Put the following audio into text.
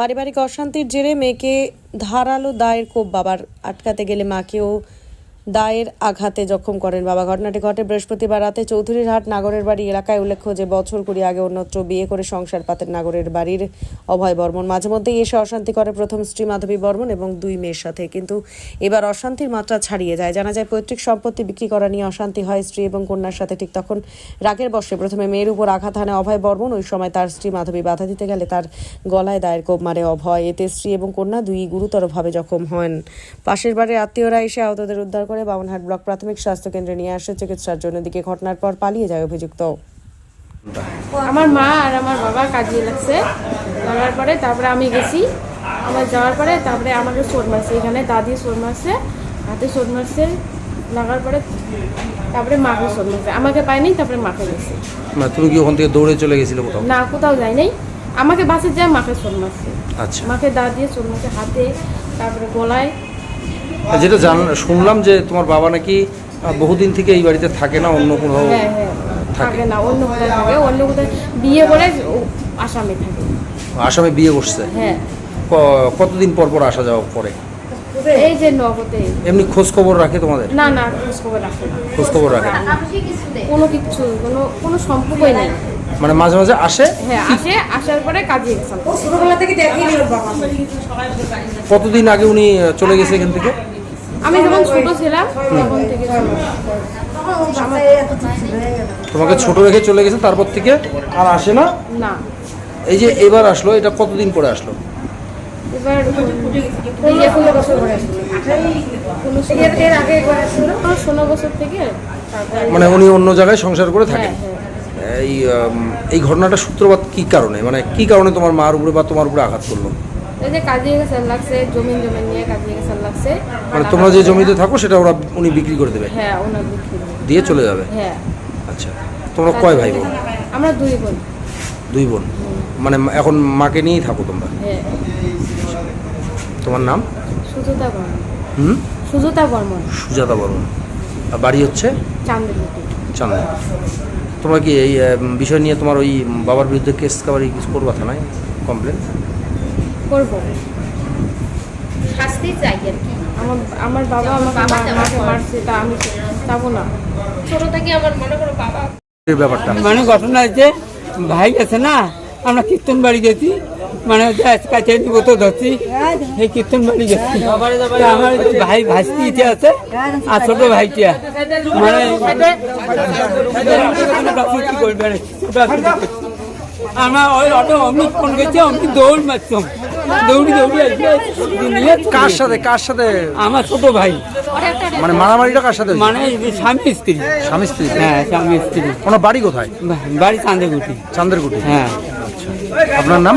পারিবারিক অশান্তির জেরে মেয়েকে ধারালো দায়ের কোপ বাবার আটকাতে গেলে মাকেও দায়ের আঘাতে জখম করেন বাবা। ঘটনাটি ঘটে বৃহস্পতিবার রাতে চৌধুরীরহাট নাগরের বাড়ি এলাকায়। উল্লেখ্য যে, বছর কুড়ি আগে অন্যত্র বিয়ে করে সংসার পাতেন নাগরের বাড়ির অভয় বর্মন। মাঝে মধ্যেই এসে অশান্তি করে প্রথম স্ত্রী মাধবী বর্মন এবং দুই মেয়ের সাথে। কিন্তু এবার অশান্তির মাত্রা ছাড়িয়ে যায়। জানা যায়, পৈতৃক সম্পত্তি বিক্রি করা নিয়ে অশান্তি হয় স্ত্রী এবং কন্যার সাথে। ঠিক তখন রাগের বসে প্রথমে মেয়ের উপর আঘাত হানে অভয় বর্মন। ওই সময় তার স্ত্রী মাধবী বাধা দিতে গেলে তার গলায় দায়ের কোপ মারে অভয়। এতে স্ত্রী এবং কন্যা দুই গুরুতরভাবে জখম হন। পাশের বাড়ির আত্মীয়রা এসে আহতদের উদ্ধার করে বামনহাট ব্লক প্রাথমিক স্বাস্থ্য কেন্দ্রে নিয়ে আসে চিকিৎসার জন্য। দিকে ঘটনার পর পালিয়ে যায় অভিযুক্ত। আমার মা আর আমার বাবা কাজে লাগছে। লাগার পরে তারপরে আমি গেছি। আমার যাওয়ার পরে তারপরে আমাকে চোট মারছে। এখানে দাদি চোট মারছে হাতে চোট মারছে লাগার পরে তারপরে মাকে চোট মারছে। আমাকে পাইনি তারপরে মাকে গেছে। না তুমি কি ওখান থেকে দৌড়ে চলে গেছিলে কোথাও? না কোথাও যাই নাই। আমাকে বাসে যায় মাকে চোট মারছে। আচ্ছা। মাকে দা দিয়ে চোট মারছে হাতে তারপরে গলায়। যেটা জান শুনলাম যে তোমার বাবা নাকি বহুদিন থেকে এই বাড়িতে থাকে না অন্য কোথাও হ্যাঁ হ্যাঁ থাকে। না অন্য থাকে অন্য কোথায় বিয়ে করে আসামে থাকে। আসামে বিয়ে করছে? হ্যাঁ। কতদিন পর পর আসা যাওয়া করে? এই যে নগদে। এমনি খোঁজ খবর রাখে তোমাদের? না না খোঁজ খবর রাখে খোঁজ খবর রাখে কোনো কিছু কোনো কোনো সম্পর্কই নেই। মানে মাঝে মাঝে আসে? হ্যাঁ আসে আসার পরে কাজে গেছিলাম কতদিন আগে উনি চলে গেছে এখান থেকে? আমি যখন ছোট ছিলাম তখন থেকে তোমাকে ছোট রেখে চলে গেছে তারপর থেকে আর আসে না? না। এই যে এবার আসলো এটা কতদিন পরে আসলো? এবার এই এখন বছর পরে এর আগে ষোলো বছর থেকে তারপরে মানে উনি অন্য জায়গায় সংসার করে থাকেন? হ্যাঁ হ্যাঁ। এই এই ঘটনাটা সূত্রপাত কি কারণে? মানে কি কারণে তোমার মার উপরে বা তোমার উপরে আঘাত করল? এই যে কাজে গেছে লাগছে জমিন জমিন নিয়ে কাজে গেছে লাগছে। মানে তোমরা যে জমিতে থাকো সেটা ওরা উনি বিক্রি করে দেবে? হ্যাঁ ওনার বিক্রি দিয়ে চলে যাবে? হ্যাঁ। আচ্ছা। তোমরা কয় ভাই বোন আমরা দুই বোন। দুই বোন। মানে এখন মাকে নিয়েই থাকো তোমরা? হ্যাঁ। তোমার নাম? সুজতা বর্মন। হুম? সুজতা বর্মন। সুজাতা বর্মন। আর বাড়ি হচ্ছে? চান্দ্রমতি চান্দা তোমরা কি এই বিষয় নিয়ে তোমার ওই বাবার বিরুদ্ধে কেস কাবারি কিছু করবা থানায় কমপ্লেন করব। শাস্তি চাই আর কি। আমার আমার বাবা আমাকে বাবা মা- যাওয়ার মাকে পর। মারছে তা আমি যাব না। ছোট থেকে আমার মনে করো বাবা ব্যাপারটা। মানে ঘটনা হয়েছে ভাই আছে না আমরা কীর্তন বাড়ি গেছি। মানে কাছে নিব তো ধরছি? সেই কীর্তন বাড়ি গেছি। আমার ভাই ভাসতি ইচ্ছে আছে আর ছোট ভাইটিয়া মানে করবে। আমরা ওই অটো অমনি ফোন গেছি অমনি দৌড় মারতাম দৌড়ি দৌড়ি নিয়ে কার সাথে কার সাথে? আমার ছোট ভাই। মানে মারামারিটা কার সাথে মানে স্বামী স্ত্রী। স্বামী স্ত্রী। হ্যাঁ স্বামী স্ত্রী। ওনার বাড়ি কোথায়? বাড়ি চাঁদেগুটি চান্দেরকুটি। হ্যাঁ। আপনার নাম?